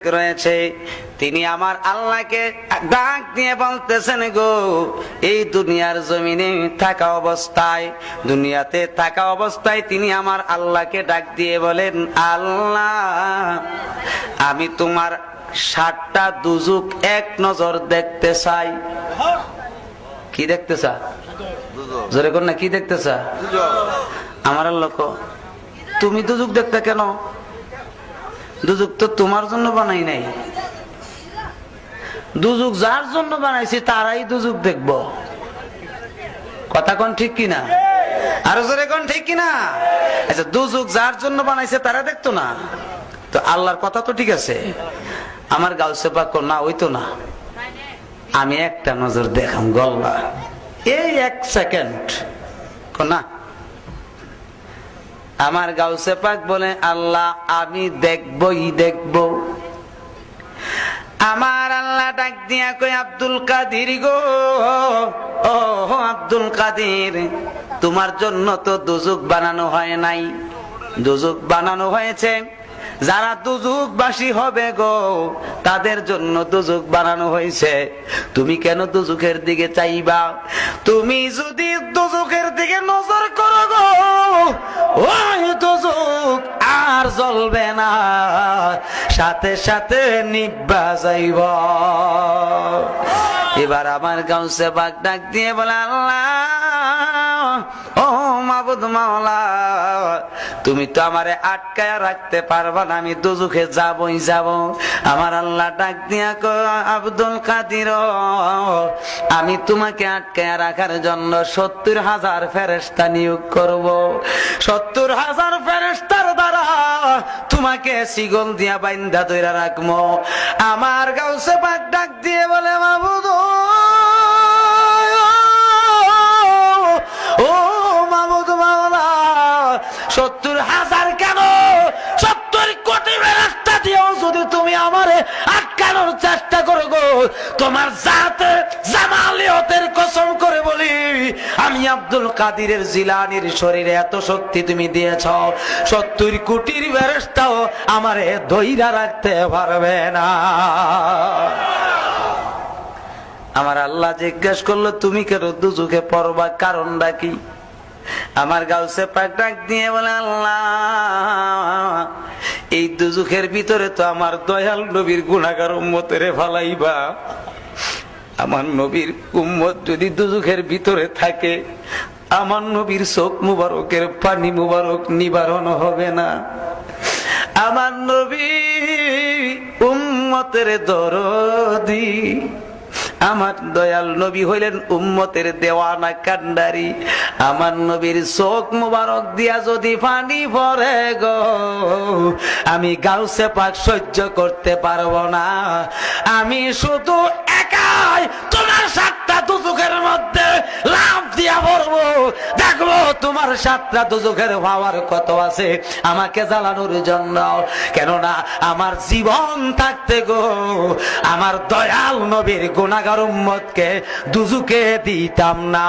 রয়েছে। তিনি আমার আল্লাহকে ডাক দিয়ে বলতেছেন গো এই দুনিয়ার জমিনে থাকা অবস্থায় দুনিয়াতে থাকা অবস্থায় তিনি আমার আল্লাহকে ডাক দিয়ে বলেন আল্লাহ আমি তোমার ষাটটা দুজুক এক নজর দেখতে চাই। কি দেখতে চা? জোরে কর না কি দেখতে চা? আমার লোক তুমি দুজুক দেখতে কেন? দুজুক তো তোমার জন্য বানাই নাই। দুজুক যার জন্য বানাইছি তারাই দুজুক দেখব। কথা কোন ঠিক কিনা? আরও জোরে কোন ঠিক কিনা? আচ্ছা দুজুক যার জন্য বানাইছে তারা দেখতো না। তো আল্লাহর কথা তো ঠিক আছে। আমার গাউসে পাক না, ওই তো না। আমি একটা নজর দেখাম, গল্লা। এই এক সেকেন্ড। না। আমার গাউসে পাক বলে, আল্লাহ, আমি দেখবই দেখব। আমার আল্লাহ ডাক দিয়া কই আব্দুল কাদির গো। ও আব্দুল কাদির, তোমার জন্য তো দুজুক বানানো হয় নাই। দুজুক বানানো হয়েছে। যারা দুজুকবাসী হবে গো, তাদের জন্য দুজুক বানানো হয়েছে। তুমি কেন দুজুকের দিকে চাইবা? তুমি যদি দুজুকের দিকে জ্বলবে না। সাথে সাথে নিব্বা যাইব। এবার আমার গাউসে বাগ ডাক দিয়ে বলে, আল্লাহ, ও মাবুদ মাওলা, তুমি তো আমারে আটকায় রাখতে পারবা না, আমি দুজুখে যাবই যাব। আমার আল্লাহ ডাক দিয়া কো আব্দুল কাদির, আমি তোমাকে আটকায় রাখার জন্য সত্তর হাজার ফেরেস্তা নিয়োগ করব। সত্তর হাজার ফেরেস্তার তোমাকে সিগল দিয়া বাইন্দা দইরা রাখব আমার গাউসে পাক ডাক দিয়ে বলে, মাবুদ, ও সত্তর হাজার কেন? সত্তর কোটি রাস্তা দিয়েও যদি তুমি আমারে আটকানোর চেষ্টা করো গো, তোমার জাতে বলি আব্দুল কাদিরের জিলানির শরীরে এত শক্তি তুমি দিয়েছ। সত্তর কোটির বেরেস্তাও আমারে ধৈরা রাখতে পারবে না। আমার আল্লাহ জিজ্ঞেস করল, তুমি কেন দুজুকে পড়বা কারণটা কি? আমার গাউসে পাক ডাক দিয়ে বলে, আল্লাহ, এই দুজুখের ভিতরে তো আমার দয়াল নবীর গুণাগার উম্মতেরে ফালাইবা আমার নবীর উম্মত যদি দুজুখের ভিতরে থাকে, আমার নবীর চোখ মুবারকের পানি মুবারক নিবারণ হবে না। আমার নবী উম্মতের দরদি, আমার দয়াল নবী হইলেন উম্মতের দেওয়ানা কান্ডারি আমার নবীর চোখ মুবারক দিয়া যদি পানি পরে গো, আমি গাউসে পাক সহ্য করতে পারব না। আমি শুধু একাই তোমার সাতটা দুচোখের মধ্যে লাভ দিয়া পড়ব দেখব তোমার সাতটা দুচোখের পাওয়ার কত আছে, আমাকে জ্বালানোর জন্য। কেননা আমার জীবন থাকতে গো, আমার দয়াল নবীর গুণাগার উম্মতকে দুজুকে দিতাম না।